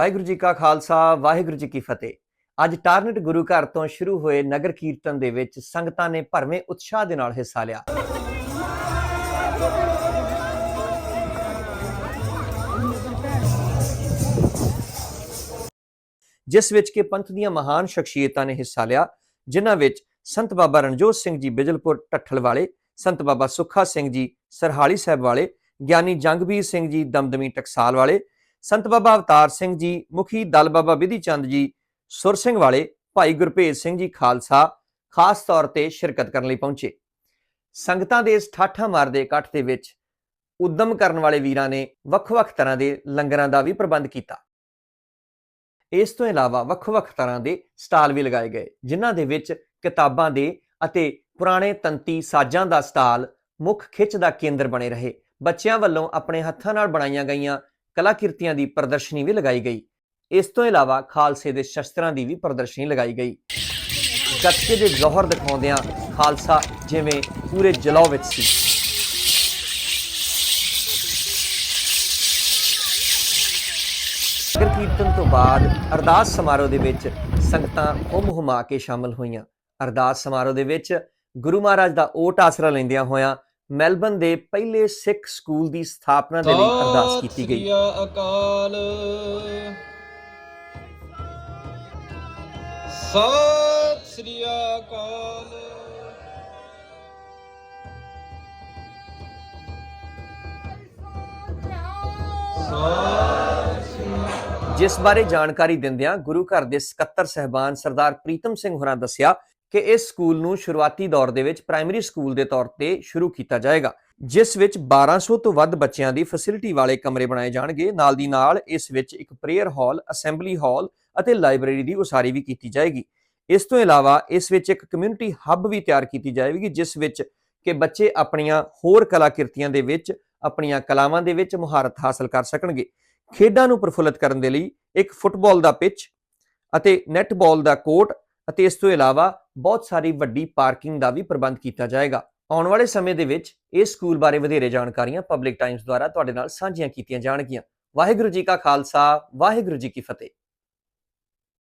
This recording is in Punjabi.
ਵਾਹਿਗੁਰੂ ਜੀ ਕਾ ਖਾਲਸਾ, ਵਾਹਿਗੁਰੂ ਜੀ ਕੀ ਫਤਿਹ। ਅੱਜ ਟਾਰਨਟ ਗੁਰੂ ਘਰ ਤੋਂ ਸ਼ੁਰੂ ਹੋਏ ਨਗਰ ਕੀਰਤਨ ਦੇ ਵਿੱਚ ਸੰਗਤਾਂ ਨੇ ਭਰਵੇਂ ਉਤਸ਼ਾਹ ਦੇ ਨਾਲ ਹਿੱਸਾ ਲਿਆ। ਜਿਸ ਵਿੱਚ ਕਿ ਪੰਥ ਦੀਆਂ ਮਹਾਨ ਸ਼ਖਸੀਅਤਾਂ ਨੇ ਹਿੱਸਾ ਲਿਆ, ਜਿਨ੍ਹਾਂ ਵਿੱਚ ਸੰਤ ਬਾਬਾ ਰਣਜੋਤ ਸਿੰਘ ਜੀ ਬਿਜਲਪੁਰ ਟੱਠਲ ਵਾਲੇ, ਸੰਤ ਬਾਬਾ ਸੁੱਖਾ ਸਿੰਘ ਜੀ ਸਰਹਾਲੀ ਸਾਹਿਬ ਵਾਲੇ, ਗਿਆਨੀ ਜੰਗਬੀਰ ਸਿੰਘ ਜੀ ਦਮਦਮੀ ਟਕਸਾਲ ਵਾਲੇ ਸੰਤ ਬਾਬਾ ਅਵਤਾਰ ਸਿੰਘ ਜੀ, ਮੁਖੀ ਦਲ ਬਾਬਾ ਵਿਧੀ ਚੰਦ ਜੀ, ਸੁਰ ਸਿੰਘ ਵਾਲੇ ਭਾਈ ਗੁਰਭੇਜ ਸਿੰਘ ਜੀ ਖਾਲਸਾ ਖਾਸ ਤੌਰ ਤੇ ਸ਼ਿਰਕਤ ਕਰਨ ਲਈ ਪਹੁੰਚੇ। ਸੰਗਤਾਂ ਦੇ ਇਸ ਠਾਠਾਂ ਮਾਰਦੇ ਇਕੱਠ ਦੇ ਵਿੱਚ ਉਦਮ ਕਰਨ ਵਾਲੇ ਵੀਰਾਂ ਨੇ ਵੱਖ-ਵੱਖ ਤਰ੍ਹਾਂ ਦੇ ਲੰਗਰਾਂ ਦਾ ਵੀ ਪ੍ਰਬੰਧ ਕੀਤਾ। ਇਸ ਤੋਂ ਇਲਾਵਾ ਵੱਖ-ਵੱਖ ਤਰ੍ਹਾਂ ਦੇ ਸਟਾਲ ਵੀ ਲਗਾਏ ਗਏ, ਜਿਨ੍ਹਾਂ ਦੇ ਵਿੱਚ ਕਿਤਾਬਾਂ ਦੇ ਅਤੇ ਪੁਰਾਣੇ ਤੰਤੀ ਸਾਜ਼ਾਂ ਦਾ ਸਟਾਲ ਮੁੱਖ ਖਿੱਚ ਦਾ ਕੇਂਦਰ ਬਣੇ ਰਹੇ। ਬੱਚਿਆਂ ਵੱਲੋਂ ਆਪਣੇ ਹੱਥਾਂ ਨਾਲ ਬਣਾਈਆਂ ਗਈਆਂ ਕਲਾਕਿਰਤੀਆਂ ਦੀ ਪ੍ਰਦਰਸ਼ਨੀ ਵੀ ਲਗਾਈ ਗਈ। ਇਸ ਤੋਂ ਇਲਾਵਾ ਖਾਲਸੇ ਦੇ ਸ਼ਸਤਰਾਂ ਦੀ ਵੀ ਪ੍ਰਦਰਸ਼ਨੀ ਲਗਾਈ ਗਈ। ਗੱਤਕੇ ਦੇ ਜੌਹਰ ਦਿਖਾਉਂਦਿਆਂ ਖਾਲਸਾ ਜਿਵੇਂ ਪੂਰੇ ਜਲੌ ਵਿੱਚ ਸੀ। ਨਗਰ ਕੀਰਤਨ ਤੋਂ ਬਾਅਦ ਅਰਦਾਸ ਸਮਾਰੋਹ ਦੇ ਵਿੱਚ ਸੰਗਤਾਂ ਹੁਮ ਹੁਮਾ ਕੇ ਸ਼ਾਮਲ ਹੋਈਆਂ। ਅਰਦਾਸ ਸਮਾਰੋਹ ਦੇ ਵਿੱਚ ਗੁਰੂ ਮਹਾਰਾਜ ਦਾ ਓਟ ਆਸਰਾ ਲੈਂਦਿਆਂ ਹੋਇਆਂ ਮੈਲਬਨ ਦੇ ਪਹਿਲੇ ਸਿੱਖ ਸਕੂਲ ਦੀ ਸਥਾਪਨਾ ਦੇ ਲਈ ਅਰਦਾਸ ਕੀਤੀ ਗਈ। ਸਤਿ ਸ੍ਰੀ ਅਕਾਲ। ਸਤਿ ਸ੍ਰੀ ਅਕਾਲ। ਜਿਸ ਬਾਰੇ ਜਾਣਕਾਰੀ ਦਿੰਦਿਆਂ ਗੁਰੂ ਘਰ ਦੇ ਸਕੱਤਰ ਸਹਿਬਾਨ ਸਰਦਾਰ ਪ੍ਰੀਤਮ ਸਿੰਘ ਹੋਰਾਂ ਦੱਸਿਆ ਕਿ ਇਸ ਸਕੂਲ ਨੂੰ ਸ਼ੁਰੂਆਤੀ ਦੌਰ ਦੇ ਵਿੱਚ ਪ੍ਰਾਇਮਰੀ ਸਕੂਲ ਦੇ ਤੌਰ ਤੇ ਸ਼ੁਰੂ ਕੀਤਾ ਜਾਏਗਾ, ਜਿਸ ਵਿੱਚ 1200 ਤੋਂ ਵੱਧ ਬੱਚਿਆਂ ਦੀ ਫੈਸਿਲਿਟੀ ਵਾਲੇ ਕਮਰੇ ਬਣਾਏ ਜਾਣਗੇ। ਨਾਲ ਦੀ ਨਾਲ ਇਸ ਵਿੱਚ ਇੱਕ ਪ੍ਰੇਅਰ ਹਾਲ ਅਸੈਂਬਲੀ ਹਾਲ ਅਤੇ ਲਾਇਬ੍ਰੇਰੀ ਦੀ ਉਸਾਰੀ ਵੀ ਕੀਤੀ ਜਾਏਗੀ। ਇਸ ਤੋਂ ਇਲਾਵਾ ਇਸ ਵਿੱਚ ਇੱਕ ਕਮਿਊਨਿਟੀ ਹੱਬ ਵੀ ਤਿਆਰ ਕੀਤੀ ਜਾਵੇਗੀ ਜਿਸ ਵਿੱਚ ਕਿ ਬੱਚੇ ਆਪਣੀਆਂ ਹੋਰ ਕਲਾਕ੍ਰਿਤੀਆਂ ਦੇ ਵਿੱਚ, ਆਪਣੀਆਂ ਕਲਾਵਾਂ ਦੇ ਵਿੱਚ ਮੁਹਾਰਤ ਹਾਸਲ ਕਰ ਸਕਣਗੇ। ਖੇਡਾਂ ਨੂੰ ਪ੍ਰਫੁੱਲਤ ਕਰਨ ਦੇ ਲਈ ਇੱਕ ਫੁੱਟਬਾਲ ਦਾ ਪਿੱਚ ਅਤੇ ਨੈਟਬਾਲ ਦਾ ਕੋਰਟ ਅਤੇ ਇਸ ਤੋਂ ਇਲਾਵਾ ਬਹੁਤ ਸਾਰੀ ਵੱਡੀ ਪਾਰਕਿੰਗ ਦਾ ਵੀ ਪ੍ਰਬੰਧ ਕੀਤਾ ਜਾਏਗਾ। ਆਉਣ ਵਾਲੇ ਸਮੇਂ ਦੇ ਵਿੱਚ ਇਸ ਸਕੂਲ ਬਾਰੇ ਵਧੇਰੇ ਜਾਣਕਾਰੀਆਂ ਪਬਲਿਕ ਟਾਈਮਸ ਦੁਆਰਾ ਤੁਹਾਡੇ ਨਾਲ ਸਾਂਝੀਆਂ ਕੀਤੀਆਂ ਜਾਣਗੀਆਂ। ਵਾਹਿਗੁਰੂ ਜੀ ਕਾ ਖਾਲਸਾ, ਵਾਹਿਗੁਰੂ ਜੀ ਕੀ ਫਤਿਹ।